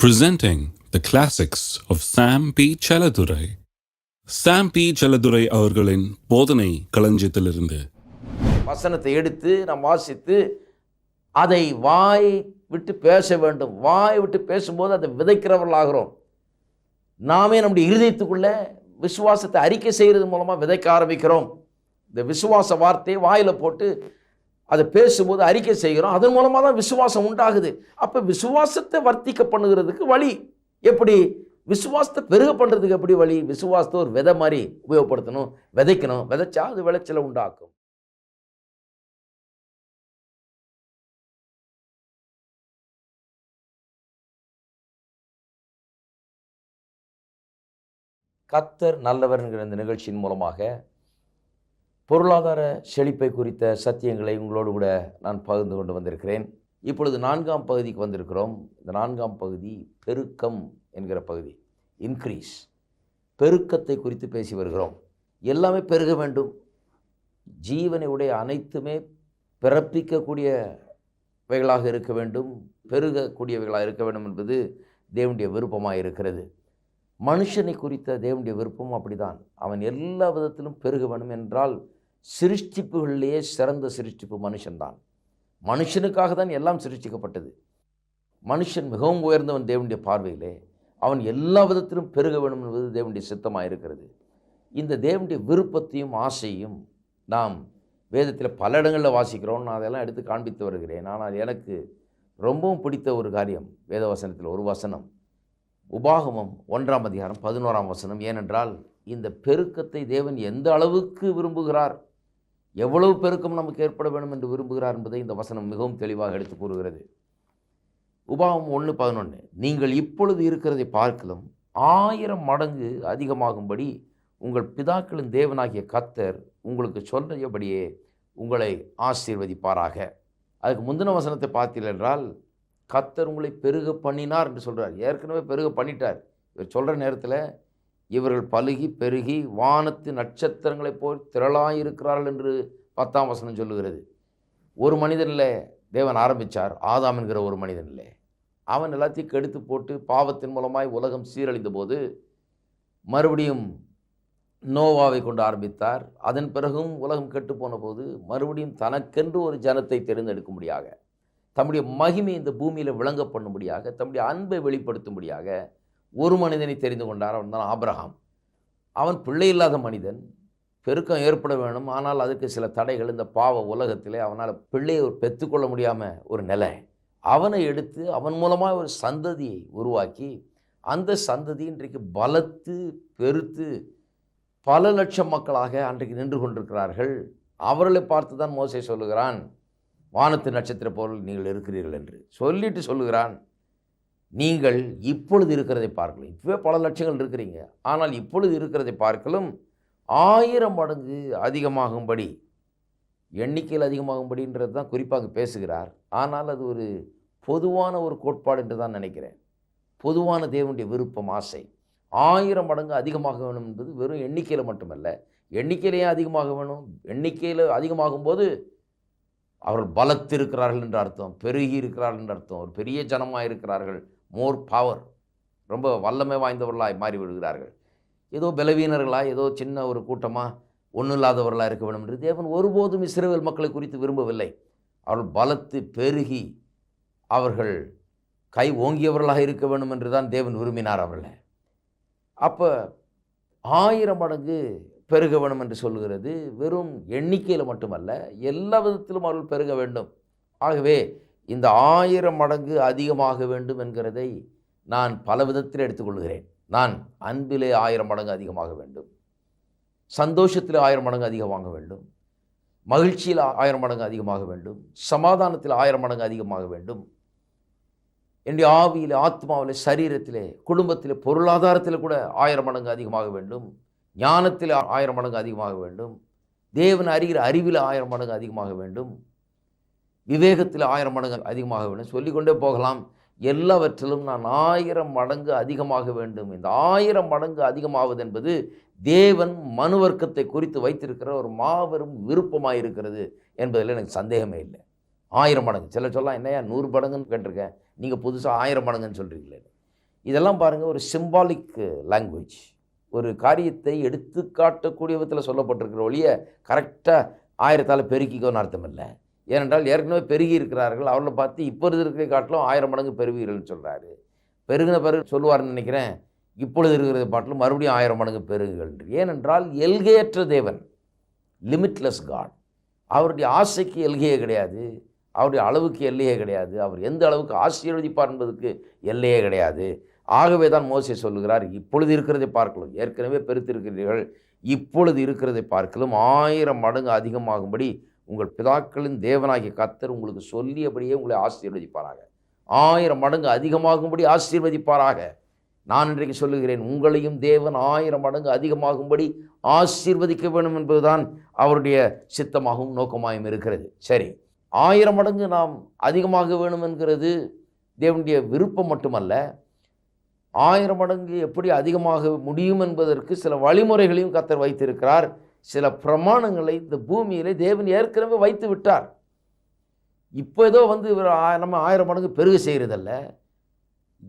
presenting the classics of Sam P. Chaladurai. Sam P. Chaladurai அவர்களின் போதனை களஞ்சியத்திலிருந்து வசனத்தை எடுத்து நாம் வாசித்து அதை வாய் விட்டு பேச வேண்டும் வாய் விட்டு பேசும்போது அதை விதைக்கிறவர்களாகிறோம் நாமே நம்முடைய இருதயத்துக்குள்ள விசுவாசத்தை அறிக்கை செய்கிறது மூலமாக விதைக்க ஆரம்பிக்கிறோம் இந்த விசுவாச வார்த்தையை வாயில் போட்டு அதை பேசும்போது அறிக்கை செய்கிறோம். அதன் மூலமாக தான் விசுவாசம் உண்டாகுது. அப்போ விசுவாசத்தை வர்த்திக்க பண்ணுகிறதுக்கு வழி எப்படி? விசுவாசத்தை பெருக பண்ணுறதுக்கு எப்படி வழி? விசுவாசத்தை ஒரு விதை மாதிரி உபயோகப்படுத்தணும். விதைக்கணும். விதைச்சா அது விளைச்சலை உண்டாக்கும். கத்தர் நல்லவர் என்கிற இந்த நிகழ்ச்சியின் மூலமாக பொருளாதார செழிப்பை குறித்த சத்தியங்களை உங்களோடு கூட நான் பகிர்ந்து கொண்டு வந்திருக்கிறேன். இப்பொழுது நான்காம் பகுதிக்கு வந்திருக்கிறோம். இந்த நான்காம் பகுதி பெருக்கம் என்கிற பகுதி. இன்க்ரீஸ் பெருக்கத்தை குறித்து பேசி வருகிறோம். எல்லாமே பெருக வேண்டும். ஜீவனை உடைய அனைத்துமே பிறப்பிக்கக்கூடியவைகளாக இருக்க வேண்டும். பெருகக்கூடியவைகளாக இருக்க வேண்டும் என்பது தேவனுடைய விருப்பமாக இருக்கிறது. மனுஷனை குறித்த தேவனுடைய விருப்பம் அப்படிதான். அவன் எல்லா விதத்திலும் பெருக வேண்டும் என்றால் சிருஷ்டிப்புகளிலேயே சிறந்த சிருஷ்டிப்பு மனுஷன்தான். மனுஷனுக்காக தான் எல்லாம் சிருஷ்டிக்கப்பட்டது. மனுஷன் மிகவும் உயர்ந்தவன் தேவனுடைய பார்வையிலே. அவன் எல்லா விதத்திலும் பெருக வேண்டும் என்பது தேவனுடைய சித்தமாக இருக்கிறது இந்த தேவனுடைய விருப்பத்தையும் ஆசையும் நாம் வேதத்தில் பல இடங்களில் வாசிக்கிறோம். நான் அதெல்லாம் எடுத்து காண்பித்து வருகிறேன். ஆனால் எனக்கு ரொம்பவும் பிடித்த ஒரு காரியம் வேத வசனத்தில் ஒரு வசனம். உபாகமம் ஒன்றாம் அதிகாரம் பதினோராம் வசனம். ஏனென்றால் இந்த பெருக்கத்தை தேவன் எந்த அளவுக்கு விரும்புகிறார்? எவ்வளவு பெருக்கம் நமக்கு ஏற்பட வேண்டும் என்று விரும்புகிறார் என்பதை இந்த வசனம் மிகவும் தெளிவாக எடுத்து கூறுகிறது. உபாவம் ஒன்று பதினொன்று நீங்கள் இப்பொழுது இருக்கிறதை பார்க்கலும் ஆயிரம் மடங்கு அதிகமாகும்படி உங்கள் பிதாக்களின் தேவனாகிய கத்தர் உங்களுக்கு சொல்லியபடியே உங்களை ஆசீர்வதிப்பாராக. அதுக்கு முந்தின வசனத்தை பார்த்தீர்கள் என்றால் கத்தர் உங்களை பெருக பண்ணினார் என்று சொல்கிறார் ஏற்கனவே பெருக பண்ணிட்டார். இவர் சொல்கிற நேரத்தில் இவர்கள் பழுகி பெருகி வானத்து நட்சத்திரங்களைப் போல் திரளாயிருக்கிறார்கள் என்று பத்தாம் வசனம் சொல்லுகிறது. ஒரு மனிதனில் தேவன் ஆரம்பித்தார் ஆதாம் என்கிற ஒரு மனிதனில். அவன் எல்லாத்தையும் கெடுத்து போட்டு பாவத்தின் மூலமாய் உலகம் சீரழிந்த போது மறுபடியும் நோவாவை கொண்டு ஆரம்பித்தார். அதன் பிறகும் உலகம் கெட்டு போன போது மறுபடியும் தனக்கென்று ஒரு ஜனத்தை தெரிந்தெடுக்கும்படியாக தம்முடைய மகிமை இந்த பூமியில் விளங்க பண்ணும்படியாக தம்முடைய அன்பை வெளிப்படுத்தும்படியாக ஒரு மனிதனை தெரிந்து கொண்டார். அவன் தான் ஆப்ரஹாம் அவன் பிள்ளை இல்லாத மனிதன். பெருக்கம் ஏற்பட வேணும் ஆனால் அதுக்கு சில தடைகள். இந்த பாவ உலகத்திலே அவனால் பிள்ளையை ஒரு பெற்றுக்கொள்ள முடியாமல் ஒரு நிலை. அவனை எடுத்து அவன் மூலமாக ஒரு சந்ததியை உருவாக்கி அந்த சந்ததி இன்றைக்கு பலத்து பெருத்து பல லட்சம் மக்களாக அன்றைக்கு நின்று கொண்டிருக்கிறார்கள். அவர்களை பார்த்து தான் மோசை சொல்லுகிறான் வானத்து நட்சத்திர பொருள் நீங்கள் இருக்கிறீர்கள் என்று. சொல்லிட்டு சொல்லுகிறான். நீங்கள் இப்பொழுது இருக்கிறதை பார்க்கலாம் இப்போவே பல லட்சங்கள் இருக்கிறீங்க. ஆனால் இப்பொழுது இருக்கிறதை பார்க்கலும் ஆயிரம் மடங்கு அதிகமாகும்படி எண்ணிக்கையில் அதிகமாகும்படின்றது தான் குறிப்பாக பேசுகிறார். ஆனால் அது ஒரு பொதுவான ஒரு கோட்பாடு என்று தான் நினைக்கிறேன். பொதுவான தேவனுடைய விருப்பம் ஆசை. ஆயிரம் மடங்கு அதிகமாக வேணும் என்பது வெறும் எண்ணிக்கையில் மட்டுமல்ல. எண்ணிக்கையிலேயே அதிகமாக வேணும். எண்ணிக்கையில் அதிகமாகும் போது அவர்கள் பலத்திருக்கிறார்கள் என்ற என்று அர்த்தம். பெருகி இருக்கிறார்கள் என்று அர்த்தம். ஒரு பெரிய ஜனமாக இருக்கிறார்கள் மோர் பவர். ரொம்ப வல்லமை வாய்ந்தவர்களாய் மாறி விடுகிறார்கள் ஏதோ பலவீனர்களாக ஏதோ சின்ன ஒரு கூட்டமாக ஒன்றும் இல்லாதவர்களாக இருக்க வேண்டும் என்று தேவன் ஒருபோதும் இஸ்ரேல் மக்களை குறித்து விரும்பவில்லை. அவர்கள் பலத்து பெருகி அவர்கள் கை ஓங்கியவர்களாக இருக்க வேண்டும் என்று தான் தேவன் விரும்பினார் அவர்களை. அப்போ ஆயிரம் மடங்கு பெருக வேணும் என்று சொல்லுகிறது. வெறும் எண்ணிக்கையில் மட்டுமல்ல எல்லா விதத்திலும் அவர்கள் பெருக வேண்டும். ஆகவே இந்த ஆயிரம் மடங்கு அதிகமாக வேண்டும் என்கிறதை நான் பல விதத்தில் எடுத்துக்கொள்கிறேன். நான் அன்பிலே ஆயிரம் மடங்கு அதிகமாக வேண்டும். சந்தோஷத்தில் ஆயிரம் மடங்கு அதிகமாக வேண்டும். மகிழ்ச்சியில் ஆயிரம் மடங்கு அதிகமாக வேண்டும். சமாதானத்தில் ஆயிரம் மடங்கு அதிகமாக வேண்டும். என்னுடைய ஆவியில் ஆத்மாவில் சரீரத்திலே குடும்பத்தில் பொருளாதாரத்தில் கூட ஆயிரம் மடங்கு அதிகமாக வேண்டும். ஞானத்தில் ஆயிரம் மடங்கு அதிகமாக வேண்டும். தேவன் அறிகிற அறிவில் ஆயிரம் மடங்கு அதிகமாக வேண்டும். விவேகத்தில் ஆயிரம் மடங்கு அதிகமாக வேண்டும். சொல்லிக்கொண்டே போகலாம். எல்லாவற்றிலும் நான் ஆயிரம் மடங்கு அதிகமாக வேண்டும். இந்த ஆயிரம் மடங்கு அதிகமாவது என்பது தேவன் மனுவர்க்கத்தை குறித்து வைத்திருக்கிற ஒரு மாபெரும் விருப்பமாக இருக்கிறது என்பதில் எனக்கு சந்தேகமே இல்லை. ஆயிரம் மடங்கு. சில சொல்லலாம் என்னையா நூறு மடங்குன்னு கேட்டிருக்கேன். நீங்கள் புதுசாக ஆயிரம் மடங்குன்னு சொல்கிறீங்களே இதெல்லாம் பாருங்கள் ஒரு சிம்பாலிக் லாங்குவேஜ் ஒரு காரியத்தை எடுத்து காட்டக்கூடிய விதத்தில் சொல்லப்பட்டிருக்கிற ஒழிய கரெக்டாக ஆயிரத்தால் பெருக்கிக்கோன்னு அர்த்தம் இல்லை. ஏனென்றால் ஏற்கனவே பெருகி இருக்கிறார்கள். அவர்களை பார்த்து இப்போ இருக்கிற காட்டிலும் ஆயிரம் மடங்கு பெருவீர்கள்னு சொல்கிறாரு பெருகின பிறகு சொல்லுவார்னு நினைக்கிறேன். இப்பொழுது இருக்கிறத பாட்டிலும் மறுபடியும் ஆயிரம் மடங்கு பெருகுகள் ஏனென்றால் எல்கையற்ற தேவன் லிமிட்லெஸ் காட் அவருடைய ஆசைக்கு எல்கையே கிடையாது. அவருடைய அளவுக்கு எல்லையே கிடையாது. அவர் எந்த அளவுக்கு ஆசீர்வதிப்பார் என்பதற்கு எல்லையே கிடையாது. ஆகவே தான் மோசே சொல்லுகிறார் இப்பொழுது இருக்கிறதை பார்க்கலாம். ஏற்கனவே பெருத்திருக்கிறீர்கள். இப்பொழுது இருக்கிறதை பார்க்கலும். ஆயிரம் மடங்கு அதிகமாகும்படி உங்கள் பிதாக்களின் தேவனாகிய கத்தர் உங்களுக்கு சொல்லியபடியே உங்களை ஆசீர்வதிப்பாராக. ஆயிரம் மடங்கு அதிகமாகும்படி ஆசீர்வதிப்பாராக. நான் இன்றைக்கு சொல்லுகிறேன் உங்களையும் தேவன் ஆயிரம் மடங்கு அதிகமாகும்படி ஆசீர்வதிக்க வேண்டும் என்பதுதான் அவருடைய சித்தமாகவும் நோக்கமாகவும் இருக்கிறது. சரி ஆயிரம் மடங்கு நாம் அதிகமாக வேணும் என்கிறது தேவனுடைய விருப்பம் மட்டுமல்ல ஆயிரம் மடங்கு எப்படி அதிகமாக முடியும் என்பதற்கு சில வழிமுறைகளையும் கத்தர் வைத்திருக்கிறார். சில பிரமாணங்களை இந்த பூமியிலே தேவன் ஏற்கனவே வைத்து விட்டார். இப்போ ஏதோ வந்து இவர் நம்ம ஆயிரம் மடங்கு பெருக செய்கிறதல்ல.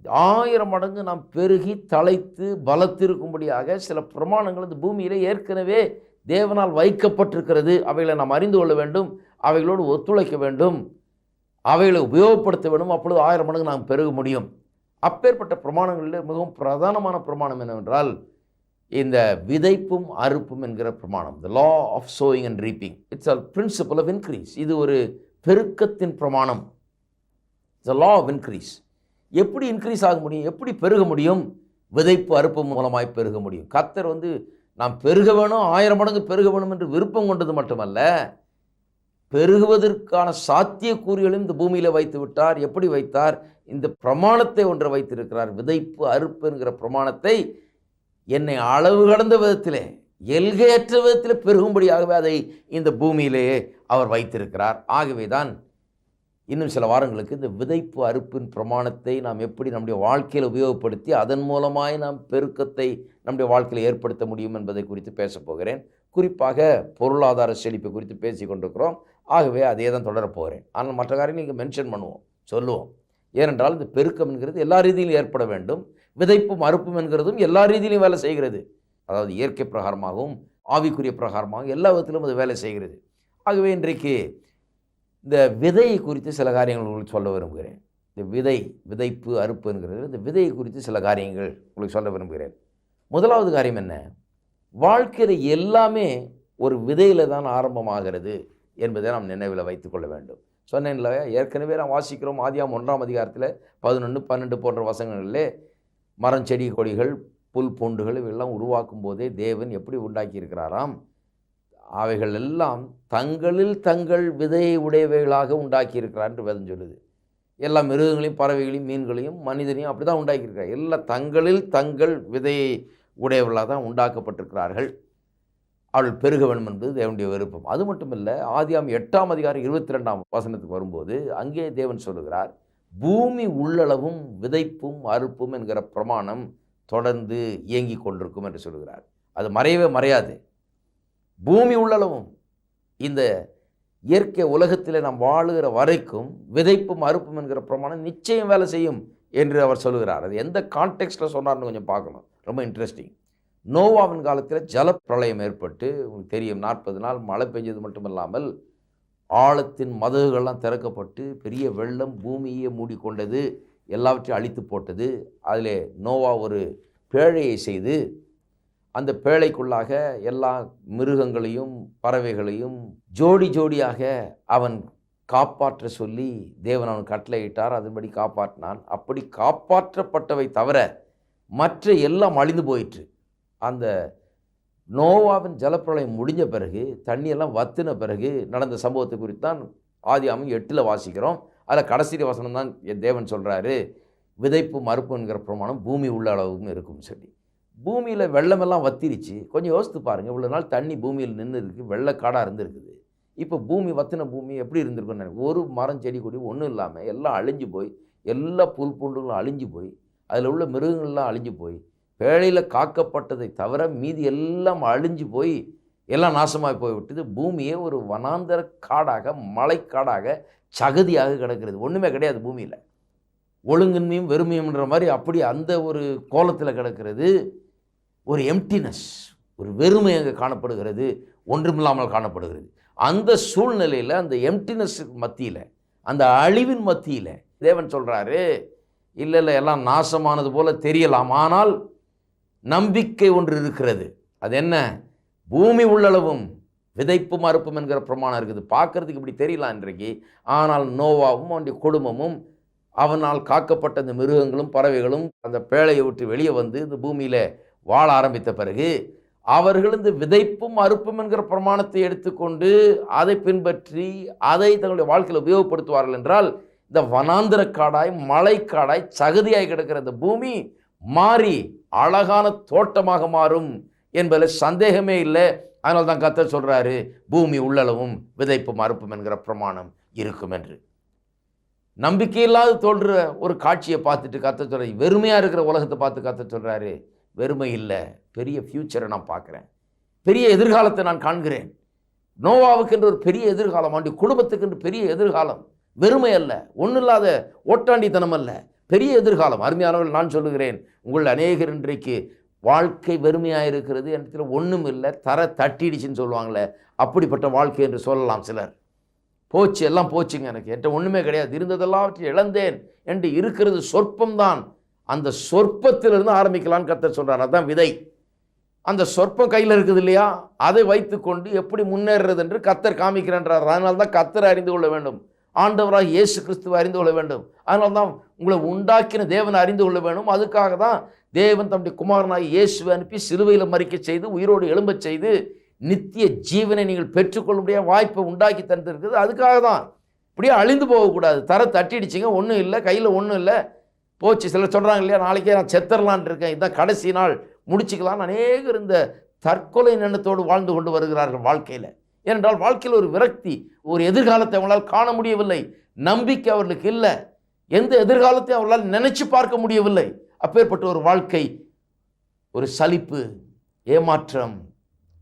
ஆயிரம் மடங்கு நாம் பெருகி தலைத்து பலத்திருக்கும்படியாக சில பிரமாணங்கள் இந்த பூமியிலே ஏற்கனவே தேவனால் வைக்கப்பட்டிருக்கிறது. அவைகளை நாம் அறிந்து கொள்ள வேண்டும். அவைகளோடு ஒத்துழைக்க வேண்டும். அவைகளை உபயோகப்படுத்த வேண்டும். அப்பொழுது ஆயிரம் மடங்கு நாம் பெருக முடியும். அப்பேற்பட்ட பிரமாணங்களில் மிகவும் பிரதானமான பிரமாணம் என்னவென்றால் இந்த விதைப்பும் அறுப்பும் என்கிற பிரமாணம். The law of sowing and reaping it's a principle of increase இது ஒரு பெருக்கத்தின் பிரமாணம். த லா ஆஃப் இன்க்ரீஸ் எப்படி இன்க்ரீஸ் ஆக முடியும்? எப்படி பெருக முடியும்? விதைப்பு அறுப்பு மூலமாய் பெருக முடியும். கத்தர் வந்து நாம் பெருக வேணும் ஆயிரம் மடங்கு பெருக வேணும் என்று விருப்பம் கொண்டது மட்டுமல்ல பெருகுவதற்கான சாத்தியக்கூறுகளையும் இந்த பூமியில் வைத்து விட்டார். எப்படி வைத்தார்? இந்த பிரமாணத்தை ஒன்று வைத்திருக்கிறார். விதைப்பு அறுப்பு என்கிற பிரமாணத்தை என்னை அளவு கடந்த விதத்திலே எல்கையற்ற விதத்தில் பெருகும்படியாகவே அதை இந்த பூமியிலேயே அவர் வைத்திருக்கிறார். ஆகவே தான் இன்னும் சில வாரங்களுக்கு இந்த விதைப்பு அறுப்பின் பிரமாணத்தை நாம் எப்படி நம்முடைய வாழ்க்கையில் உபயோகப்படுத்தி அதன் மூலமாய் நாம் பெருக்கத்தை நம்முடைய வாழ்க்கையில் ஏற்படுத்த முடியும் என்பதை குறித்து பேசப் போகிறேன். குறிப்பாக பொருளாதார செழிப்பு குறித்து பேசி கொண்டிருக்கிறோம். ஆகவே அதே தான் தொடரப்போகிறேன் ஆனால் மற்ற காரியங்கள் இங்கே மென்ஷன் பண்ணுவோம் சொல்லுவோம். ஏனென்றால் இந்த பெருக்கம் என்கிறது எல்லா ரீதியிலும் ஏற்பட வேண்டும். விதைப்பும் அறுப்பும் என்கிறதும் எல்லா ரீதியிலையும் வேலை செய்கிறது. அதாவது இயற்கை பிரகாரமாகவும் ஆவிக்குரிய பிரகாரமாகவும் எல்லா விதத்திலும் அது வேலை செய்கிறது. ஆகவே இன்றைக்கு இந்த விதையை குறித்து சில காரியங்கள் உங்களுக்கு சொல்ல விரும்புகிறேன். இந்த விதை விதைப்பு அறுப்பு என்கிறது. இந்த விதையை குறித்து சில காரியங்கள் உங்களுக்கு சொல்ல விரும்புகிறேன். முதலாவது காரியம் என்ன? வாழ்க்கையில் எல்லாமே ஒரு விதையில் தான் ஆரம்பமாகிறது என்பதை நாம் நினைவில் வைத்துக்கொள்ள வேண்டும். சொன்னேன்ல ஏற்கனவே நாம் வாசிக்கிறோம் ஆதியாம் ஒன்றாம் அதிகாரத்தில் பதினொன்று பன்னெண்டு போன்ற வசங்களிலே மரம் செடி கொடிகள் புல் பூண்டுகள் இவையெல்லாம் உருவாக்கும் போதே தேவன் எப்படி உண்டாக்கி இருக்கிறாராம் அவைகள் எல்லாம் தங்களில் தங்கள் விதையை உடையவைகளாக உண்டாக்கி இருக்கிறார் என்று வேதம் சொல்லுது. எல்லா மிருகங்களையும் பறவைகளையும் மீன்களையும் மனிதனையும் அப்படி தான் உண்டாக்கியிருக்கிறார். எல்லாம் தங்களில் தங்கள் விதையை உடையவர்களாக தான் உண்டாக்கப்பட்டிருக்கிறார்கள். அவள் பெருக வேண்டும் என்பது தேவனுடைய விருப்பம். அது மட்டும் இல்லை ஆதியாம் எட்டாம் அதிகாரம் இருபத்தி ரெண்டாம் வசனத்துக்கு வரும்போது அங்கே தேவன் சொல்லுகிறார் பூமி உள்ளளவும் விதைப்பும் அறுப்பும் என்கிற பிரமாணம் தொடர்ந்து இயங்கிக் கொண்டிருக்கும் என்று சொல்கிறார். அது மறையவே மறையாது. பூமி உள்ளளவும் இந்த இயற்கை உலகத்தில் நாம் வாழுகிற வரைக்கும் விதைப்பும் அறுப்பும் என்கிற பிரமாணம் நிச்சயம் வேலை செய்யும் என்று அவர் சொல்லுகிறார் அது எந்த கான்டெக்ஸ்டில் சொன்னார்னு கொஞ்சம் பார்க்கணும். ரொம்ப இன்ட்ரெஸ்டிங் நோவாவின் காலத்தில் ஜலப்பிரளயம் ஏற்பட்டு உங்களுக்கு தெரியும் நாற்பது நாள் மழை பெஞ்சது மட்டும் இல்லாமல் ஆழத்தின் மதகுகள்லாம் திறக்கப்பட்டு பெரிய வெள்ளம் பூமியே மூடிக்கொண்டது எல்லாவற்றையும் அழித்து போட்டது. அதில் நோவா ஒரு பேழையை செய்து அந்த பேழைக்குள்ளாக எல்லா மிருகங்களையும் பறவைகளையும் ஜோடி ஜோடியாக அவன் காப்பாற்ற சொல்லி தேவன் அவன் கட்டளையிட்டார். அதன்படி காப்பாற்றினான். அப்படி காப்பாற்றப்பட்டவை தவிர மற்ற எல்லாம் அழிந்து போயிற்று. அந்த நோவாவின் ஜலப்பிரளயம் முடிஞ்ச பிறகு தண்ணியெல்லாம் வத்தின பிறகு நடந்த சம்பவத்தை குறித்து தான் ஆதியாமம் எட்டில் வாசிக்கிறோம். அதில் கடைசி வசனம் தான் என் தேவன் சொல்கிறாரு விதைப்பு மறுப்புங்கிற பிரமாணம் பூமி உள்ள அளவுக்கும் இருக்கும்னு சொல்லி. பூமியில் வெள்ளமெல்லாம் வத்திருச்சு. கொஞ்சம் யோசித்து பாருங்கள் இவ்வளோ நாள் தண்ணி பூமியில் நின்று இருக்கு வெள்ளக்காடாக இருந்திருக்குது. இப்போ பூமி வத்தின பூமி எப்படி இருந்திருக்குன்னு ஒரு மரம் செடி கொடி ஒன்றும் இல்லாமல் எல்லாம் அழிஞ்சு போய் எல்லா புல் பூண்டுகளும் அழிஞ்சு போய் அதில் உள்ள மிருகங்கள்லாம் அழிஞ்சு போய் பேழையில் காக்கப்பட்டதை தவிர மீதி எல்லாம் அழிஞ்சு போய் எல்லாம் நாசமாக போய்விட்டது பூமியே ஒரு வனாந்தர காடாக மலைக்காடாக சகதியாக கிடக்கிறது. ஒன்றுமே கிடையாது பூமியில். ஒழுங்கின்மையும் வெறுமையும்ன்ற மாதிரி அப்படி அந்த ஒரு கோலத்தில் கிடக்கிறது. ஒரு எம்டினஸ் ஒரு வெறுமை அங்கே காணப்படுகிறது. ஒன்றுமில்லாமல் காணப்படுகிறது. அந்த சூழ்நிலையில் அந்த எம்டினஸ் மத்தியில் அந்த அழிவின் மத்தியில் தேவன் சொல்கிறாரு இல்லை இல்லை எல்லாம் நாசமானது போல் தெரியலாம். ஆனால் நம்பிக்கை ஒன்று இருக்கிறது. அது என்ன? பூமி உள்ளளவும் விதைப்பும் அறுப்பும் என்கிற பிரமாணம் இருக்குது. பார்க்கறதுக்கு இப்படி தெரியல இன்றைக்கு ஆனால் நோவாவும் அவனுடைய குடும்பமும் அவனால் காக்கப்பட்ட இந்த மிருகங்களும் பறவைகளும் அந்த பேழையை விட்டு வெளியே வந்து இந்த பூமியில் வாழ ஆரம்பித்த பிறகு அவர்கள் இந்த விதைப்பும் அறுப்பும் என்கிற பிரமாணத்தை எடுத்துக்கொண்டு அதை பின்பற்றி அதை தங்களுடைய வாழ்க்கையில் உபயோகப்படுத்துவார்கள் என்றால் இந்த வனாந்திர காடாய் மலைக்காடாய் சகதியாய் கிடக்கிற இந்த பூமி மாறி அழகான தோட்டமாக மாறும் என்பதில் சந்தேகமே இல்லை. அதனால தான் கத்தர் சொல்கிறாரு பூமி உள்ளளவும் விதைப்பும் அறுப்பும் என்கிற பிரமாணம் இருக்கும் என்று. நம்பிக்கையில்லாத தோன்ற ஒரு காட்சியை பார்த்துட்டு கத்த சொல்ற வெறுமையாக இருக்கிற உலகத்தை பார்த்து கத்த சொல்கிறாரு வெறுமை இல்லை பெரிய ஃப்யூச்சரை நான் பார்க்குறேன். பெரிய எதிர்காலத்தை நான் காண்கிறேன். நோவாவுக்கு என்று ஒரு பெரிய எதிர்காலம் ஆண்டி குடும்பத்துக்கு என்று பெரிய எதிர்காலம். வெறுமை அல்ல ஒன்றும் இல்லாத ஓட்டாண்டித்தனம் அல்ல. பெரிய எதிர்காலம். அருமையானவர்கள் நான் சொல்லுகிறேன் உங்கள் அநேகர் இன்றைக்கு வாழ்க்கை வெறுமையாக இருக்கிறது இடத்துல ஒன்றும் இல்லை. தர தட்டிடுச்சுன்னு சொல்லுவாங்களே அப்படிப்பட்ட வாழ்க்கை என்று சொல்லலாம் சிலர். போச்சு எல்லாம் போச்சுங்க எனக்கு. என்கிட்ட ஒன்றுமே கிடையாது. இருந்ததெல்லாம் இழந்தேன் என்று இருக்கிறது சொற்பம்தான். அந்த சொற்பத்திலிருந்து ஆரம்பிக்கலான்னு கத்தர் சொல்கிறார் அதான் விதை. அந்த சொற்பம் கையில் இருக்குது இல்லையா? அதை வைத்துக்கொண்டு எப்படி முன்னேறுறது என்று கத்தர் காமிக்கிறன்றார் அதனால தான் கத்தர் அறிந்து கொள்ள வேண்டும். ஆண்டவராக இயேசு கிறிஸ்துவை அறிந்து கொள்ள வேண்டும். அதனால தான் உங்களை உண்டாக்கின தேவனை அறிந்து கொள்ள வேண்டும் அதுக்காக தான் தேவன் தம்முடைய குமாரனாகி இயேசுவை அனுப்பி சிலுவையில் மறிக்க செய்து உயிரோடு எழும்பச் செய்து நித்திய ஜீவனை நீங்கள் பெற்றுக்கொள்ளக்கூடிய வாய்ப்பை உண்டாக்கி தந்திருக்குது அதுக்காக தான். இப்படியே அழிந்து போகக்கூடாது. தர தட்டிடுச்சிங்க ஒன்றும் இல்லை. கையில் ஒன்றும் இல்லை. போச்சு. சிலர் சொல்கிறாங்க இல்லையா நாளைக்கே நான் செத்தரலான் இருக்கேன். இதுதான் கடைசி நாள். முடிச்சுக்கலாம் அநேகர் இந்த தற்கொலை எண்ணத்தோடு வாழ்ந்து கொண்டு வருகிறார்கள் வாழ்க்கையில். ஏனென்றால் வாழ்க்கையில் ஒரு விரக்தி ஒரு எதிர்காலத்தை அவங்களால் காண முடியவில்லை. நம்பிக்கை அவர்களுக்கு இல்லை. எந்த எதிர்காலத்தையும் அவர்களால் நினைச்சு பார்க்க முடியவில்லை. அப்பேற்பட்ட ஒரு வாழ்க்கை ஒரு சலிப்பு ஏமாற்றம்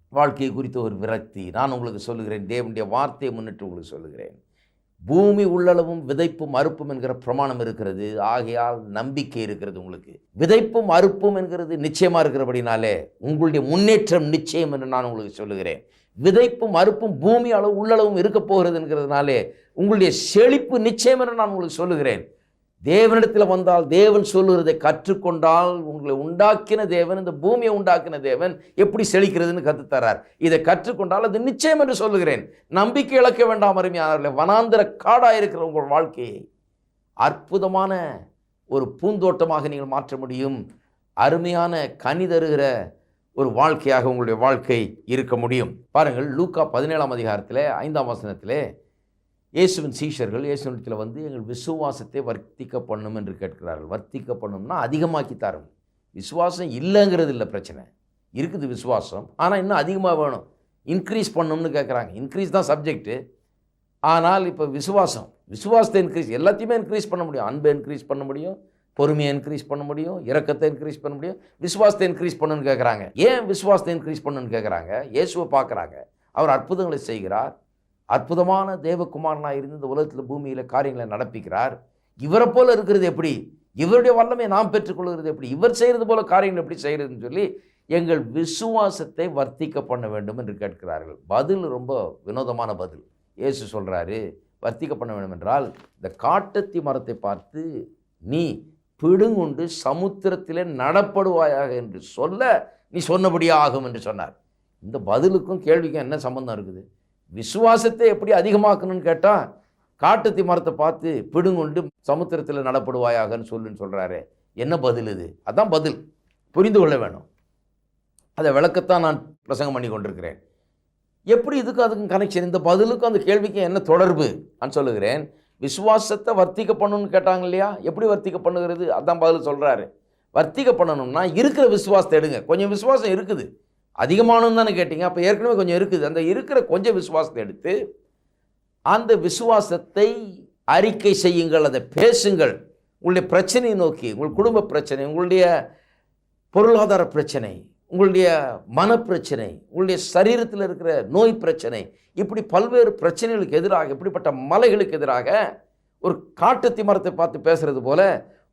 வாழ்க்கையை குறித்த ஒரு விரக்தி. நான் உங்களுக்கு சொல்லுகிறேன் தேவனுடைய வார்த்தையை முன்னிட்டு உங்களுக்கு சொல்லுகிறேன். பூமி உள்ளளவும் விதைப்பும் அறுப்பும் என்கிற பிரமாணம் இருக்கிறது. ஆகையால் நம்பிக்கை இருக்கிறது உங்களுக்கு. விதைப்பும் அறுப்பும் என்கிறது நிச்சயமாக இருக்கிறபடினாலே உங்களுடைய முன்னேற்றம் நிச்சயம் என்று நான் உங்களுக்கு சொல்லுகிறேன். விதைப்பும் அறுப்பும் பூமி அளவு உள்ளளவும் இருக்க போகிறதுங்கிறதுனாலே உங்களுடைய செழிப்பு நிச்சயம் என்று நான் உங்களுக்கு சொல்லுகிறேன். தேவனிடத்தில் வந்தால் தேவன் சொல்லுகிறதை கற்றுக்கொண்டால் உங்களை உண்டாக்கின தேவன் இந்த பூமியை உண்டாக்கின தேவன் எப்படி செழிக்கிறதுன்னு கற்றுத்தரார். இதை கற்றுக்கொண்டால் அது நிச்சயம் என்று சொல்லுகிறேன். நம்பிக்கை இழக்க வேண்டாம் அருமையானவர்களே. வனாந்திர காடாக இருக்கிற உங்கள் வாழ்க்கையை அற்புதமான ஒரு பூந்தோட்டமாக நீங்கள் மாற்ற முடியும். அருமையான கனி தருகிற ஒரு வாழ்க்கையாக உங்களுடைய வாழ்க்கை இருக்க முடியும். பாருங்கள் லூக்கா பதினேழாம் அதிகாரத்தில் ஐந்தாம் வசனத்திலே இயேசுவின் சீஷர்கள் இயேசுவிடத்தில் வந்து எங்கள் விசுவாசத்தை வர்த்திக்க பண்ணும் என்று கேட்கிறார்கள். வர்த்திக்க பண்ணும்னா அதிகமாக்கி தரும். விசுவாசம் இல்லைங்கிறது இல்லை பிரச்சனை. இருக்குது விசுவாசம் ஆனால் இன்னும் அதிகமாக வேணும். இன்க்ரீஸ் பண்ணணும்னு கேட்குறாங்க இன்க்ரீஸ் தான் சப்ஜெக்ட்டு ஆனால் இப்போ விசுவாசம் விசுவாசத்தை இன்க்ரீஸ் எல்லாத்தையுமே இன்க்ரீஸ் பண்ண முடியும். அன்பை இன்க்ரீஸ் பண்ண முடியும். பொறுமையை இன்க்ரீஸ் பண்ண முடியும் இறக்கத்தை இன்க்ரீஸ் பண்ண முடியும் விசுவாசத்தை இன்க்ரீஸ் பண்ணுன்னு கேட்குறாங்க ஏன் விசுவாசத்தை இன்க்ரீஸ் பண்ணுன்னு கேட்குறாங்க இயேசுவை பார்க்குறாங்க. அவர் அற்புதங்களை செய்கிறார். அற்புதமான தேவகுமாரனாக இருந்து இந்த உலகத்தில் பூமியில் காரியங்களை நடப்பிக்கிறார். இவரை போல் இருக்கிறது எப்படி? இவருடைய வல்லமை நாம் பெற்றுக்கொள்கிறது எப்படி? இவர் செய்கிறது போல காரியங்கள் எப்படி செய்கிறதுன்னு சொல்லி எங்கள் விசுவாசத்தை வர்த்திக்க பண்ண வேண்டும் என்று கேட்கிறார்கள். பதில் ரொம்ப வினோதமான பதில். இயேசு சொல்கிறாரு வர்த்திக்க பண்ண வேண்டும் என்றால் இந்த காட்டத்தி மரத்தை பார்த்து நீ பிடுங்குண்டு சமுத்திரத்திலே நடப்படுவாயாக என்று சொல்ல நீ சொன்னபடியே ஆகும் என்று சொன்னார். இந்த பதிலுக்கும் கேள்விக்கும் என்ன சம்பந்தம் இருக்குது? விசுவாசத்தை எப்படி அதிகமாக்கணும்னு கேட்டால் காட்டுத்தி மரத்தை பார்த்து பிடுங்குண்டு சமுத்திரத்தில் நடப்படுவாயாகன்னு சொல்லுன்னு சொல்கிறாரு என்ன பதில் இது? அதான் பதில். புரிந்து கொள்ள வேணும். அதை விளக்கத்தான் நான் பிரசங்கம் பண்ணி கொண்டிருக்கிறேன். எப்படி இதுக்கும் அதுக்கும் கனெக்ஷன் இந்த பதிலுக்கும் அந்த கேள்விக்கும் என்ன தொடர்பு? நான் சொல்லுகிறேன். விசுவாசத்தை வர்த்திக்க பண்ணணும்னு கேட்டாங்க இல்லையா எப்படி வர்த்திக்க பண்ணுகிறது அதான் பதில் சொல்கிறாரு வர்த்திக்க பண்ணணும்னா இருக்கிற விசுவாசத்தை எடுங்க. கொஞ்சம் விசுவாசம் இருக்குது. அதிகமானு தானே கேட்டிங்க. அப்போ ஏற்கனவே கொஞ்சம் இருக்குது. அந்த இருக்கிற கொஞ்சம் விசுவாசத்தை எடுத்து அந்த விசுவாசத்தை அறிக்கை செய்யுங்கள் அதை பேசுங்கள். உங்களுடைய பிரச்சனையை நோக்கி உங்கள் குடும்ப பிரச்சனை உங்களுடைய பொருளாதார பிரச்சனை உங்களுடைய மனப்பிரச்சனை உங்களுடைய சரீரத்தில் இருக்கிற நோய் பிரச்சனை இப்படி பல்வேறு பிரச்சனைகளுக்கு எதிராக இப்படிப்பட்ட மலைகளுக்கு எதிராக ஒரு காட்டுத்தி மரத்தை பார்த்து பேசுறது போல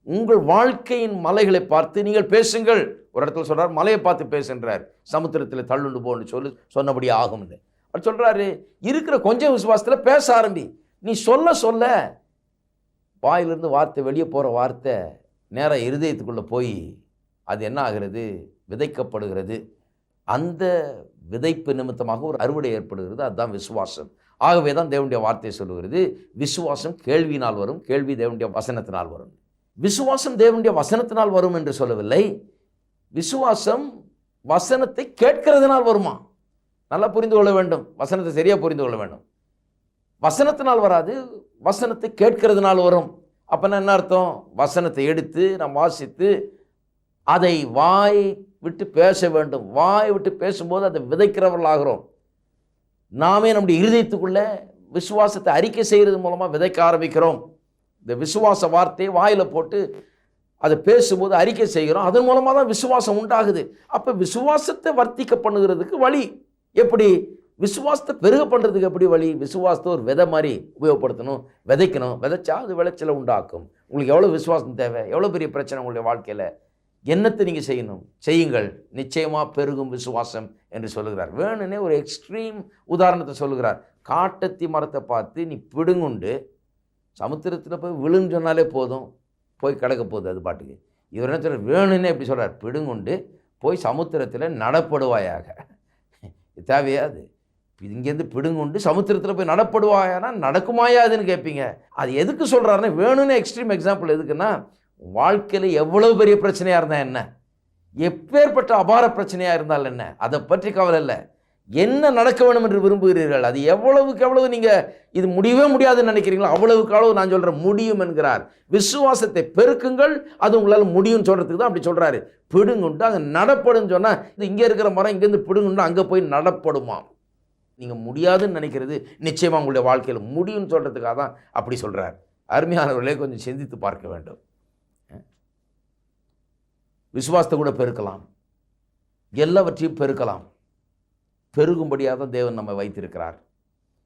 உங்கள் வாழ்க்கையின் மலைகளை பார்த்து நீங்கள் பேசுங்கள். ஒரு இடத்துல சொல்றார் மலையை பார்த்து பேசுன்றார். சமுத்திரத்தில் தள்ளுண்டு போன்னு சொல்லி சொன்னபடி ஆகும்னு. அவர் சொல்றாரு இருக்கிற கொஞ்சம் விசுவாசத்தில் பேச ஆரம்பி. நீ சொல்ல சொல்ல. வாயிலிருந்து வார்த்தை வெளியே போகிற வார்த்தை நேராக இருதயத்துக்குள்ளே போய் அது என்ன ஆகிறது? விதைக்கப்படுகிறது. அந்த விதைப்பு நிமித்தமாக ஒரு அறுவடை ஏற்படுகிறது. அதுதான் விசுவாசம். ஆகவே தான் தேவனுடைய வார்த்தை சொல்லுகிறது. விசுவாசம் கேள்வியினால் வரும் கேள்வி தேவனுடைய வசனத்தினால் வரும். விசுவாசம் தேவனுடைய வசனத்தினால் வரும் என்று சொல்லவில்லை. விசுவாசம் வசனத்தை கேட்கிறதுனால் வருமா? நல்லா புரிந்து கொள்ள வேண்டும். வசனத்தை சரியாக புரிந்து கொள்ள வேண்டும். வசனத்தினால் வராது வசனத்தை கேட்கிறதுனால் வரும். அப்போனா என்ன அர்த்தம்? வசனத்தை எடுத்து நாம் வாசித்து அதை வாய் விட்டு பேச வேண்டும். வாய் விட்டு பேசும்போது அதை விதைக்கிறவர்களாகிறோம். நாமே நம்முடைய இருதயத்துக்குள்ளே விசுவாசத்தை அறிக்கை செய்கிறது மூலமாக விதைக்க ஆரம்பிக்கிறோம். இந்த விசுவாச வார்த்தையை வாயில் போட்டு அதை பேசும்போது அறிக்கை செய்கிறோம். அதன் மூலமாக தான் விசுவாசம் உண்டாகுது. அப்போ விசுவாசத்தை வர்த்திக்க பண்ணுகிறதுக்கு வழி எப்படி? விசுவாசத்தை பெருக பண்ணுறதுக்கு எப்படி வழி? விசுவாசத்தை ஒரு விதை மாதிரி உபயோகப்படுத்தணும். விதைக்கணும். விதைச்சா அது விளைச்சலை உண்டாக்கும். உங்களுக்கு எவ்வளோ விசுவாசம் தேவை? எவ்வளோ பெரிய பிரச்சனை உங்களுடைய வாழ்க்கையில்? என்னத்தை நீங்கள் செய்யணும்? செய்யுங்கள். நிச்சயமாக பெருகும் விசுவாசம் என்று சொல்லுகிறார். வேணுன்னே ஒரு எக்ஸ்ட்ரீம் உதாரணத்தை சொல்லுகிறார். காட்டத்தி மரத்தை பார்த்து நீ பிடுங்குண்டு சமுத்திரத்தில் போய் விழுன்னு சொன்னாலே போதும். போய் கிடக்க போகுது அது பாட்டுக்கு. இவர் என்ன சொல்கிறார் வேணுன்னே எப்படி சொல்கிறார் பிடுங்குண்டு போய் சமுத்திரத்தில் நடப்படுவாயாக. இது தேவையா அது? இங்கேருந்து பிடுங்குண்டு சமுத்திரத்தில் போய் நடப்படுவாயானா? நடக்குமாயாதுன்னு கேட்பீங்க அது எதுக்கு சொல்கிறாருன்னா வேணும்னு எக்ஸ்ட்ரீம் எக்ஸாம்பிள் எதுக்குன்னா வாழ்க்கையில் எவ்வளவு பெரிய பிரச்சனையாக இருந்தால் என்ன? எப்பேற்பட்ட அபார பிரச்சனையாக இருந்தால் என்ன? அதை பற்றி கவலை இல்லை. என்ன நடக்க வேண்டும் என்று விரும்புகிறீர்கள்? அது எவ்வளவுக்கு எவ்வளவு நீங்கள் இது முடியவே முடியாதுன்னு நினைக்கிறீங்களோ அவ்வளவுக்கு அளவு நான் சொல்கிறேன் முடியும் என்கிறார். விசுவாசத்தை பெருக்குங்கள் அது உங்களால் முடியும்னு சொல்கிறதுக்கு தான் அப்படி சொல்கிறாரு பிடுங்குண்டு அங்கே நடப்படும்னு சொன்னால் இது இங்கே இருக்கிற மரம் இங்கேருந்து பிடுங்குண்டு அங்கே போய் நடப்படுமா? நீங்கள் முடியாதுன்னு நினைக்கிறது நிச்சயமாக உங்களுடைய வாழ்க்கையில் முடியும்னு சொல்கிறதுக்காக தான் அப்படி சொல்கிறார் அருமையானவர்களே கொஞ்சம் சிந்தித்து பார்க்க வேண்டும். விசுவாசத்தை கூட பெருக்கலாம். எல்லாவற்றையும் பெருக்கலாம். பெருகும்படியாக தான் தேவன் நம்மை வைத்திருக்கிறார்.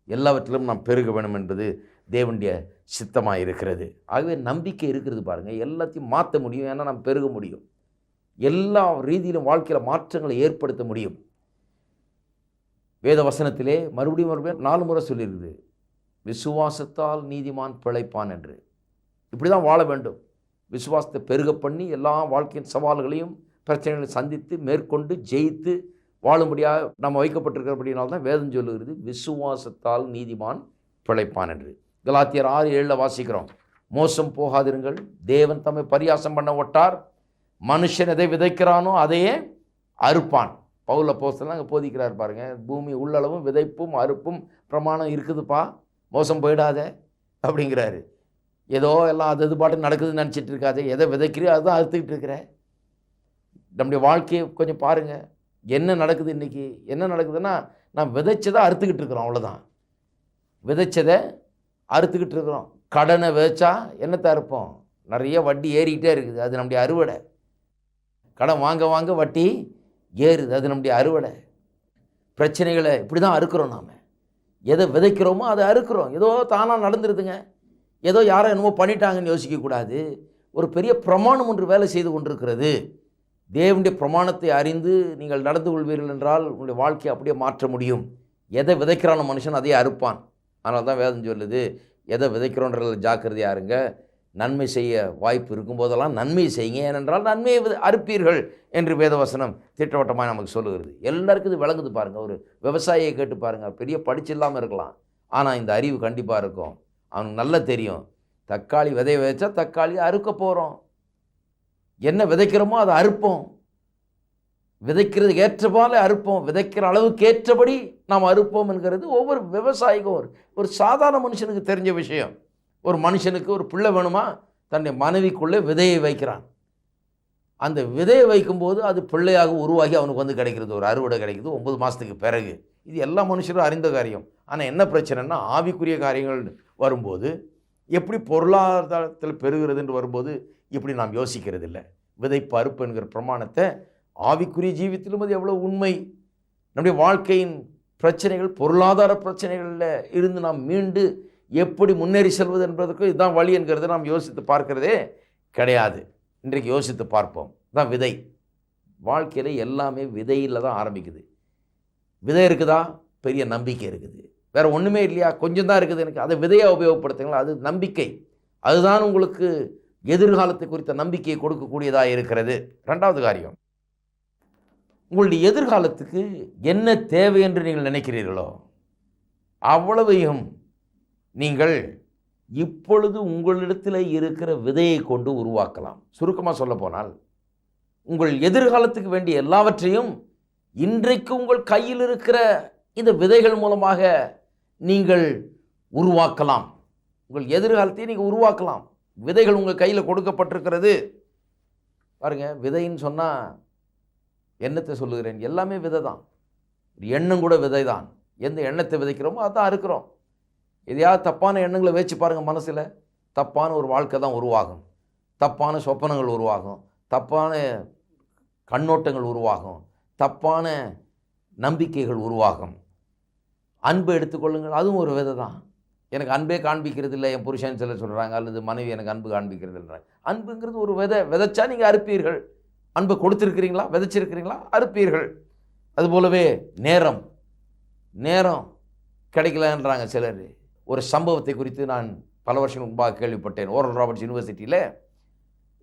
எல்லாவற்றிலும் நாம் பெருக வேணும் என்பது தேவனுடைய சித்தமாக இருக்கிறது. ஆகவே நம்பிக்கை இருக்கிறது பாருங்கள் எல்லாத்தையும் மாற்ற முடியும். ஏன்னா நாம் பெருக முடியும். எல்லா ரீதியிலும் வாழ்க்கையில் மாற்றங்களை ஏற்படுத்த முடியும். வேத வசனத்திலே மறுபடியும் மறுபடியும் நாலு முறை சொல்லியிருக்குது. விசுவாசத்தால் நீதிமான் பிழைப்பான் என்று. இப்படி தான் வாழ வேண்டும். விசுவாசத்தை பெருக பண்ணி எல்லா வாழ்க்கையின் சவால்களையும் பிரச்சனைகளையும் சந்தித்து மேற்கொண்டு ஜெயித்து வாழும்படியாக நம்ம வைக்கப்பட்டிருக்கிறபடினால தான் வேதம் சொல்லுகிறது விசுவாசத்தால் நீதிமான் பிழைப்பான் என்று. கலாத்தியர் ஆறு ஏழில் வாசிக்கிறோம் மோசம் போகாதிருங்கள் தேவன் தம்மை பரியாசம் பண்ண ஒட்டார் மனுஷன் எதை விதைக்கிறானோ அதையே அறுப்பான். பவுல போஸ்டெல்லாம் அங்கே போதிக்கிறார் பாருங்கள் பூமி உள்ளளவும் விதைப்பும் அறுப்பும் பிரமாணம் இருக்குதுப்பா மோசம் போயிடாத அப்படிங்கிறாரு. ஏதோ எல்லாம் அது இது பாட்டு நடக்குதுன்னு நினச்சிட்டு இருக்காது எதை விதைக்கிறியோ அதுதான் அறுத்துக்கிட்டு இருக்கிற. நம்முடைய வாழ்க்கையை கொஞ்சம் பாருங்கள் என்ன நடக்குது இன்றைக்கி என்ன நடக்குதுன்னா நான் விதைச்சதை அறுத்துக்கிட்டு இருக்கிறோம் அவ்வளோதான் விதைச்சதை அறுத்துக்கிட்டு இருக்கிறோம். கடனை விதைச்சா என்னத்தை அறுப்போம்? நிறைய வட்டி ஏறிக்கிட்டே இருக்குது அது நம்முடைய அறுவடை. கடன் வாங்க வாங்க வட்டி ஏறுது அது நம்முடைய அறுவடை. பிரச்சனைகளை இப்படி தான் அறுக்கிறோம் நாம். எதை விதைக்கிறோமோ அதை அறுக்கிறோம். ஏதோ தானாக நடந்துருதுங்க. ஏதோ யாரோ என்னமோ பண்ணிட்டாங்கன்னு யோசிக்கக்கூடாது. ஒரு பெரிய பிரமாணம் ஒன்று வேலை செய்து கொண்டிருக்கிறது. தேவனுடைய பிரமாணத்தை அறிந்து நீங்கள் நடந்து கொள்வீர்கள் என்றால் உங்களுடைய வாழ்க்கையை அப்படியே மாற்ற முடியும். எதை விதைக்கிறான மனுஷன் அதையே அறுப்பான். அதனால தான் வேதம் சொல்லுது எதை விதைக்கிறோன்றதில் ஜாக்கிரதையாக இருங்க. நன்மை செய்ய வாய்ப்பு இருக்கும்போதெல்லாம் நன்மை செய்யுங்க. ஏனென்றால் நன்மையை வித- அறுப்பீர்கள் என்று வேதவசனம் திட்டவட்டமாக நமக்கு சொல்லுகிறது. எல்லாருக்கும் இது விளங்குது பாருங்கள் ஒரு விவசாயியை கேட்டு பாருங்கள் பெரிய படிச்சு இல்லாமல் இருக்கலாம். ஆனால் இந்த அறிவு கண்டிப்பாக இருக்கும். அவனுக்கு நல்லா தெரியும். தக்காளி விதைய விதைச்சா தக்காளி அறுக்க போகிறோம் என்ன விதைக்கிறோமோ அதை அறுப்போம். விதைக்கிறதுக்கு ஏற்றபால அறுப்போம். விதைக்கிற அளவுக்கு ஏற்றபடி நாம் அறுப்போம் என்கிறது ஒவ்வொரு விவசாயிக்கும் ஒரு ஒரு சாதாரண மனுஷனுக்கு தெரிஞ்ச விஷயம். ஒரு மனுஷனுக்கு ஒரு பிள்ளை வேணுமா? தன்னுடைய மனைவிக்குள்ளே விதையை வைக்கிறான். அந்த விதையை வைக்கும்போது அது பிள்ளையாக உருவாகி அவனுக்கு வந்து கிடைக்கிறது. ஒரு அறுவடை கிடைக்குது. ஒம்பது மாதத்துக்கு பிறகு. இது எல்லா மனுஷரும் அறிந்த காரியம். ஆனால் என்ன பிரச்சனைன்னா ஆவிக்குரிய காரியங்கள் வரும்போது எப்படி பொருளாதாரத்தில் பெறுகிறதுன்னு வரும்போது இப்படி நாம் யோசிக்கிறது இல்லை விதை பருப்பு என்கிற பிரமாணத்தை ஆவிக்குரிய ஜீவித்திலும் அது எவ்வளோ உண்மை. நம்முடைய வாழ்க்கையின் பிரச்சனைகள் பொருளாதார பிரச்சனைகளில் இருந்து நாம் மீண்டு எப்படி முன்னேறி செல்வது என்பதற்கு இதுதான் வழி என்கிறத நாம் யோசித்து பார்க்கிறதே கிடையாது. இன்றைக்கு யோசித்து பார்ப்போம். தான் விதை. வாழ்க்கையில் எல்லாமே விதையில் தான் ஆரம்பிக்குது. விதை இருக்குதா? பெரிய நம்பிக்கை இருக்குது. வேறு ஒன்றுமே இல்லையா? கொஞ்சம் தான் இருக்குது எனக்கு. அதை விதையாக உபயோகப்படுத்துங்களா? அது நம்பிக்கை. அதுதான் உங்களுக்கு எதிர்காலத்தை குறித்த நம்பிக்கையை கொடுக்கக்கூடியதாக இருக்கிறது. ரெண்டாவது காரியம். உங்களுடைய எதிர்காலத்துக்கு என்ன தேவை என்று நீங்கள் நினைக்கிறீர்களோ அவ்வளவையும் நீங்கள் இப்பொழுது உங்களிடத்தில் இருக்கிற விதையை கொண்டு உருவாக்கலாம். சுருக்கமாக சொல்ல போனால் உங்கள் எதிர்காலத்துக்கு வேண்டிய எல்லாவற்றையும் இன்றைக்கு உங்கள் கையில் இருக்கிற இந்த விதைகள் மூலமாக நீங்கள் உருவாக்கலாம். உங்கள் எதிர்காலத்தை நீங்கள் உருவாக்கலாம். விதைகள் உங்கள் கையில் கொடுக்கப்பட்டிருக்கிறது. பாருங்க விதைன்னு சொன்னால் எண்ணத்தை சொல்லுகிறேன்? எல்லாமே விதை தான் ஒரு எண்ணம் கூட விதை தான் எந்த எண்ணத்தை விதைக்கிறோமோ அதான் இருக்கிறோம் எதையாவது தப்பான எண்ணங்களை வச்சு பாருங்கள் மனசில். தப்பான ஒரு வாழ்க்கை தான் உருவாகும். தப்பான சொப்பனங்கள் உருவாகும். தப்பான கண்ணோட்டங்கள் உருவாகும். தப்பான நம்பிக்கைகள் உருவாகும். அன்பை எடுத்துக்கொள்ளுங்கள் அதுவும் ஒரு விதை தான் எனக்கு அன்பே காண்பிக்கிறது இல்லை என் புருஷன் சில சொல்கிறாங்க அல்லது மனைவி எனக்கு அன்பு காண்பிக்கிறது இல்லைன்றாங்க அன்புங்கிறது ஒரு விதை. விதைச்சா நீங்கள் அறுப்பீர்கள். அன்பை கொடுத்துருக்கிறீங்களா? விதைச்சிருக்கிறீங்களா? அறுப்பீர்கள். அதுபோலவே நேரம். நேரம் கிடைக்கலன்றாங்க சிலர். ஒரு சம்பவத்தை குறித்து நான் பல வருஷம் முன்பாக கேள்விப்பட்டேன். ஓரல் ராபர்ட்ஸ் யூனிவர்சிட்டியில்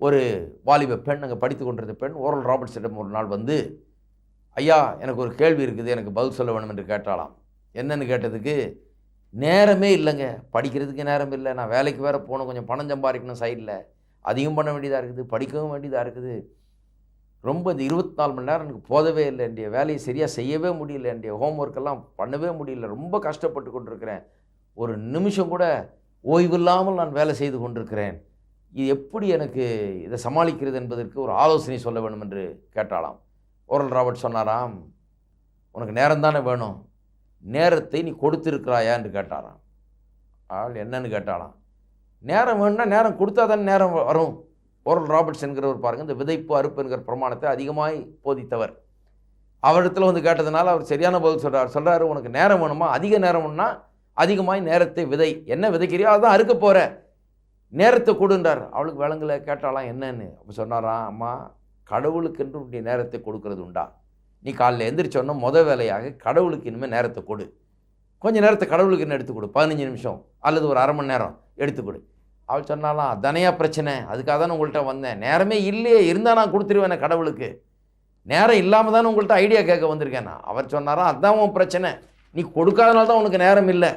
ஒரு வாலிப பெண் அங்கே படித்து கொண்டிருந்த பெண் ஓரல் ராபர்ட்ஸிடம் ஒரு நாள் வந்து ஐயா எனக்கு ஒரு கேள்வி இருக்குது எனக்கு பதில் சொல்ல வேணும் என்று கேட்டாலாம் என்னென்னு கேட்டதுக்கு நேரமே இல்லைங்க. படிக்கிறதுக்கு நேரம் இல்லை. நான் வேலைக்கு வேறு போகணும். கொஞ்சம் பணம் சம்பாதிக்கணும் சைடில் அதிகம் பண்ண வேண்டியதாக இருக்குது. படிக்கவும் வேண்டியதாக இருக்குது. ரொம்ப இந்த இருபத்தி நாலு மணி நேரம் எனக்கு போதவே இல்லை. என்னுடைய வேலையை சரியாக செய்யவே முடியல. என்னுடைய ஹோம்ஒர்க் எல்லாம் பண்ணவே முடியல. ரொம்ப கஷ்டப்பட்டு கொண்டிருக்கிறேன். ஒரு நிமிஷம் கூட ஓய்வில்லாமல் நான் வேலை செய்து கொண்டிருக்கிறேன். இது எப்படி எனக்கு இதை சமாளிக்கிறது என்பதற்கு ஒரு ஆலோசனை சொல்ல வேண்டும் என்று கேட்டாலாம் ஓரல் ராபர்ட் சொன்னாராம் உனக்கு நேரம் தானே வேணும். நேரத்தை நீ கொடுத்துருக்கிறாயா? என்று கேட்டாராம். ஆள் என்னன்னு கேட்டாலாம் நேரம் வேணும்னா நேரம் கொடுத்தா தானே நேரம் வரும். ஓரல் ராபர்ட்ஸ் என்கிறவர் பாருங்க இந்த விதைப்பு அறுப்பு என்கிற பிரமாணத்தை அதிகமாய் போதித்தவர். அவரிடத்தில் வந்து கேட்டதுனால அவர் சரியான பதில் சொல்கிறார் சொல்கிறாரு உனக்கு நேரம் வேணுமா? அதிக நேரம் வேணும்னா அதிகமாய் நேரத்தை விதை. என்ன விதைக்கிறியோ அதான் அறுக்க போகிற நேரத்தை கொடுன்றார். அவளுக்கு விலங்குல கேட்டாலாம் என்னன்னு? அப்போ சொன்னாராம் அம்மா கடவுளுக்கென்று உன்னுடைய நேரத்தை கொடுக்கறது உண்டா? நீ காலைல எந்திரிச்சோன்னா முத வேலையாக கடவுளுக்கு இனிமேல் நேரத்தை கொடு. கொஞ்சம் நேரத்தை கடவுளுக்கு என்ன எடுத்து கொடு. பதினஞ்சு நிமிஷம் அல்லது ஒரு அரை மணி நேரம் எடுத்து கொடு. அவள் சொன்னாலாம் தனியாக பிரச்சனை? அதுக்காக தானே உங்கள்கிட்ட வந்தேன். நேரமே இல்லையே. இருந்தால் நான் கொடுத்துருவேன் கடவுளுக்கு. நேரம் இல்லாமல் தானே உங்கள்கிட்ட ஐடியா கேட்க வந்திருக்கேன் நான். அவர் சொன்னாராம் அதுதான் உன் பிரச்சனை. நீ கொடுக்காதனால தான் உனக்கு நேரம் இல்லை.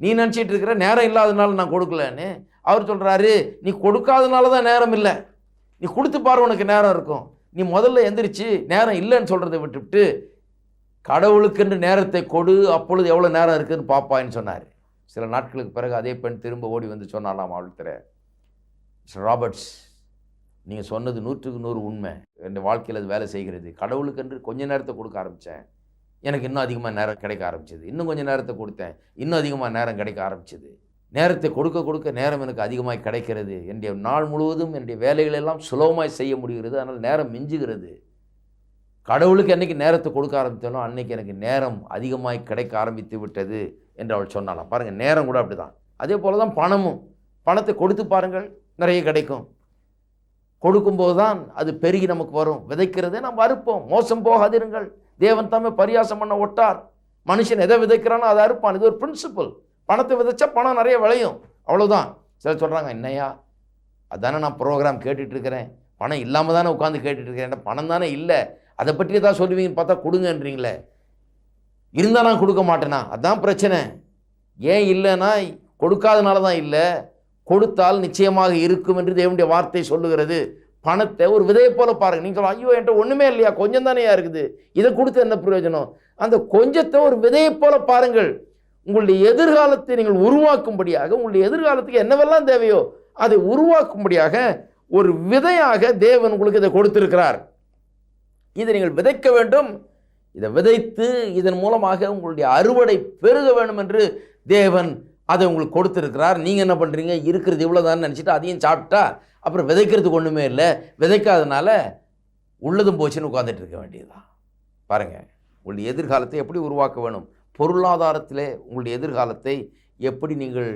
நீ நினச்சிட்டு இருக்கிற நேரம் இல்லாதனால நான் கொடுக்கலன்னு. அவர் சொல்கிறாரு நீ கொடுக்காதனால தான் நேரம் இல்லை. நீ கொடுத்து பாரு உனக்கு நேரம் இருக்கும். நீ முதல்ல எந்திரிச்சு நேரம் இல்லைன்னு சொல்கிறத விட்டுவிட்டு கடவுளுக்கென்று நேரத்தை கொடு அப்பொழுது எவ்வளோ நேரம் இருக்குதுன்னு பாப்பான்னு சொன்னார். சில நாட்களுக்கு பிறகு அதே பெண் திரும்ப ஓடி வந்து சொன்னாலாம் அவள்கிட்ட மிஸ்டர் ராபர்ட்ஸ் நீங்கள் சொன்னது நூற்றுக்கு நூறு உண்மை. என் வாழ்க்கையில் அது வேலை செய்கிறது. கடவுளுக்கென்று கொஞ்ச நேரத்தை கொடுக்க ஆரம்பித்தேன் எனக்கு இன்னும் அதிகமாக நேரம் கிடைக்க ஆரம்பிச்சது. இன்னும் கொஞ்சம் நேரத்தை கொடுத்தேன். இன்னும் அதிகமாக நேரம் கிடைக்க ஆரம்பிச்சது. நேரத்தை கொடுக்க கொடுக்க நேரம் எனக்கு அதிகமாக கிடைக்கிறது. என்னுடைய நாள் முழுவதும் என்னுடைய வேலைகளெல்லாம் சுலபமாக செய்ய முடிகிறது. அதனால் நேரம் மிஞ்சுகிறது. கடவுளுக்கு என்னைக்கு நேரத்தை கொடுக்க ஆரம்பித்தனோ அன்றைக்கி எனக்கு நேரம் அதிகமாக கிடைக்க ஆரம்பித்து விட்டது என்று அவள் சொன்னாலாம் பாருங்கள் நேரம் கூட அப்படிதான். அதே போல தான் பணமும். பணத்தை கொடுத்து பாருங்கள் நிறைய கிடைக்கும். கொடுக்கும்போது தான் அது பெருகி நமக்கு வரும். விதைக்கிறதே நம்ம அறுப்போம். மோசம் போகாதிருங்கள். தேவன் தாமே பரியாசம் பண்ண ஒட்டார். மனுஷன் எதை விதைக்கிறானோ அதை அறுப்பான். இது ஒரு பிரின்சிபல் பணத்தை விதைச்சா பணம் நிறைய விளையும். அவ்வளோதான் சில சொல்கிறாங்க என்னையா அதானே நான் ப்ரோக்ராம் கேட்டுட்ருக்கிறேன் பணம் இல்லாமல் தானே உட்காந்து கேட்டுட்ருக்கிறேன் பணம் தானே இல்லை. அதை பற்றி தான் சொல்லுவீங்கன்னு பார்த்தா கொடுங்கன்றீங்களே. இருந்தால் நான் கொடுக்க மாட்டேனா? அதுதான் பிரச்சனை. ஏன் இல்லைன்னா கொடுக்காதனால தான் இல்லை. கொடுத்தால் நிச்சயமாக இருக்கும் என்று தேவனுடைய வார்த்தை சொல்லுகிறது. பணத்தை ஒரு விதையை போல பாருங்கள் நீங்கள் சொல்லலாம் ஐயோ என்கிட்ட ஒன்றுமே இல்லையா? கொஞ்சம் தானேயா இருக்குது? இதை கொடுத்து என்ன பிரயோஜனம்? அந்த கொஞ்சத்தை ஒரு விதையை போல பாருங்கள். உங்களுடைய எதிர்காலத்தை நீங்கள் உருவாக்கும்படியாக உங்களுடைய எதிர்காலத்துக்கு என்னவெல்லாம் தேவையோ அதை உருவாக்கும்படியாக ஒரு விதையாக தேவன் உங்களுக்கு இதை கொடுத்திருக்கிறார். இதை நீங்கள் விதைக்க வேண்டும். இதை விதைத்து இதன் மூலமாக உங்களுடைய அறுவடை பெருக வேண்டும் என்று தேவன் அதை உங்களுக்கு கொடுத்துருக்கிறார். நீங்கள் என்ன பண்ணுறீங்க இருக்கிறது இவ்வளோதான்னு நினச்சிட்டு அதையும் சாப்பிட்டா அப்புறம் விதைக்கிறதுக்கு ஒன்றுமே இல்லை. விதைக்காதனால உள்ளதும் போச்சுன்னு உட்காந்துட்டு இருக்க வேண்டியதுதான். பாருங்கள் உங்களுடைய எதிர்காலத்தை எப்படி உருவாக்க வேணும்? பொருளாதாரத்திலே உங்களுடைய எதிர்காலத்தை எப்படி நீங்கள்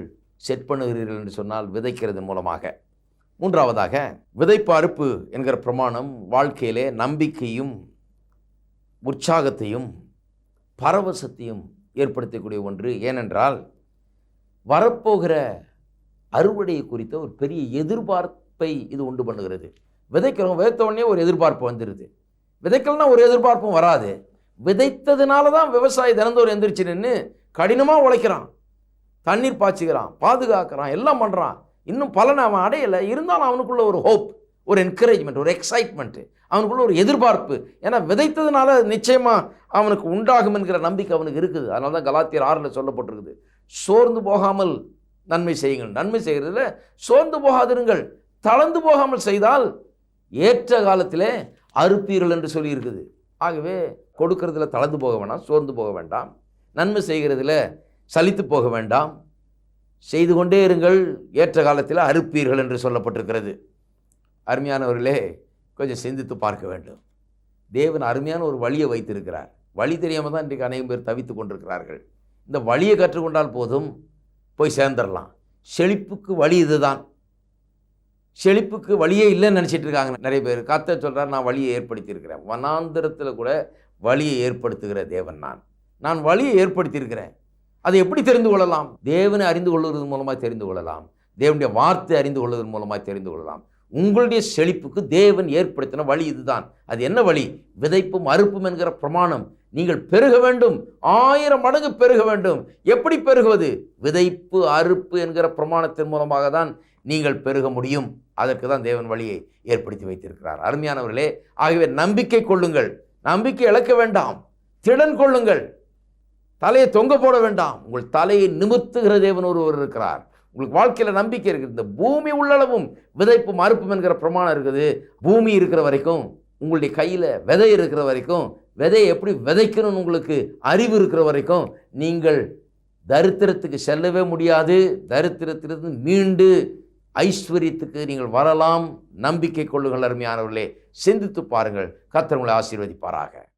செட் பண்ணுகிறீர்கள் என்று சொன்னால் விதைக்கிறதன் மூலமாக. மூன்றாவதாக விதைப்பு அறுப்பு என்கிற பிரமாணம் வாழ்க்கையிலே நம்பிக்கையும் உற்சாகத்தையும் பரவசத்தையும் ஏற்படுத்தக்கூடிய ஒன்று. ஏனென்றால் வரப்போகிற அறுவடையை குறித்த ஒரு பெரிய எதிர்பார்ப்பை இது உண்டு பண்ணுகிறது. விதைக்கிறோம் விதைத்த உடனே ஒரு எதிர்பார்ப்பு வந்துடுது விதைக்கலன்னா ஒரு எதிர்பார்ப்பும் வராது. விதைத்ததுனால தான் விவசாயி தினந்தோறும் எந்திரிச்சு நின்று கடினமாக உழைக்கிறான். தண்ணீர் பாய்ச்சிக்கிறான் பாதுகாக்கிறான் எல்லாம் பண்ணுறான் இன்னும் பலனை அவன் அடையலை. இருந்தாலும் அவனுக்குள்ள ஒரு ஹோப் ஒரு என்கரேஜ்மெண்ட் ஒரு எக்ஸைட்மெண்ட்டு அவனுக்குள்ள ஒரு எதிர்பார்ப்பு. ஏன்னா விதைத்ததுனால நிச்சயமாக அவனுக்கு உண்டாகும் என்கிற நம்பிக்கை அவனுக்கு இருக்குது. அதனால தான் கலாத்தியர் ஆறில் சொல்லப்பட்டிருக்குது. சோர்ந்து போகாமல் நன்மை செய்யுங்கள். நன்மை செய்கிறதுல சோர்ந்து போகாதிருங்கள். தளர்ந்து போகாமல் செய்தால் ஏற்ற காலத்திலே அறுப்பீர்கள் என்று சொல்லியிருக்குது. ஆகவே கொடுக்கறதுல தளர்ந்து போக வேண்டாம் சோர்ந்து போக வேண்டாம். நன்மை செய்கிறதுல சலித்து போக வேண்டாம். செய்து கொண்டே இருங்கள் ஏற்ற காலத்தில் அறுப்பீர்கள் என்று சொல்லப்பட்டிருக்கிறது. அருமையானவர்களே கொஞ்சம் சிந்தித்து பார்க்க வேண்டும். தேவன் அருமையான ஒரு வழியை வைத்திருக்கிறார். வழி தெரியாமல் தான் இன்றைக்கு அநேகம் பேர் தவித்து கொண்டிருக்கிறார்கள். இந்த வழியை கற்றுக்கொண்டால் போதும் போய் சேர்ந்துடலாம். செழிப்புக்கு வழி இதுதான். செழிப்புக்கு வழியே இல்லைன்னு நினச்சிட்டு இருக்காங்க நிறைய பேர். கத்த சொல்கிறார் நான் வழியை ஏற்படுத்தியிருக்கிறேன். வனாந்திரத்தில் கூட வழியை ஏற்படுத்துகிற தேவன் நான். நான் வழியை ஏற்படுத்தியிருக்கிறேன். அதை எப்படி தெரிந்து கொள்ளலாம்? தேவனை அறிந்து கொள்வதன் மூலமாக தெரிந்து கொள்ளலாம். தேவனுடைய வார்த்தை அறிந்து கொள்வதன் மூலமாக தெரிந்து கொள்ளலாம். உங்களுடைய செழிப்புக்கு தேவன் ஏற்படுத்தின வழி இதுதான். அது என்ன வழி? விதைப்பும் அறுப்பும் என்கிற பிரமாணம். நீங்கள் பெருக வேண்டும். ஆயிரம் மடங்கு பெருக வேண்டும். எப்படி பெருகுவது? விதைப்பு அறுப்பு என்கிற பிரமாணத்தின் மூலமாக தான் நீங்கள் பெருக முடியும். அதற்கு தான் தேவன் வழியை ஏற்படுத்தி வைத்திருக்கிறார். அருமையானவர்களே ஆகவே நம்பிக்கை கொள்ளுங்கள். நம்பிக்கை இழக்க வேண்டாம். திடன் கொள்ளுங்கள். தலையை தொங்க போட வேண்டாம். உங்கள் தலையை நிமிர்த்துகிற தேவன் ஒருவர் இருக்கிறார். உங்களுக்கு வாழ்க்கையில் நம்பிக்கை இருக்குது. இந்த பூமி உள்ளளவும் விதைப்பும் அறுப்பும் என்கிற பிரமாணம் இருக்குது. பூமி இருக்கிற வரைக்கும் உங்களுடைய கையில் விதை இருக்கிற வரைக்கும் விதையை எப்படி விதைக்கணும்னு உங்களுக்கு அறிவு இருக்கிற வரைக்கும் நீங்கள் தரித்திரத்துக்கு செல்லவே முடியாது. தரித்திரத்திலிருந்து மீண்டு ஐஸ்வர்யத்துக்கு நீங்கள் வரலாம். நம்பிக்கை கொள்ளுங்கள் அருமையானவர்களே. சிந்தித்து பாருங்கள். கத்தர் உங்களை ஆசீர்வதிப்பாராக.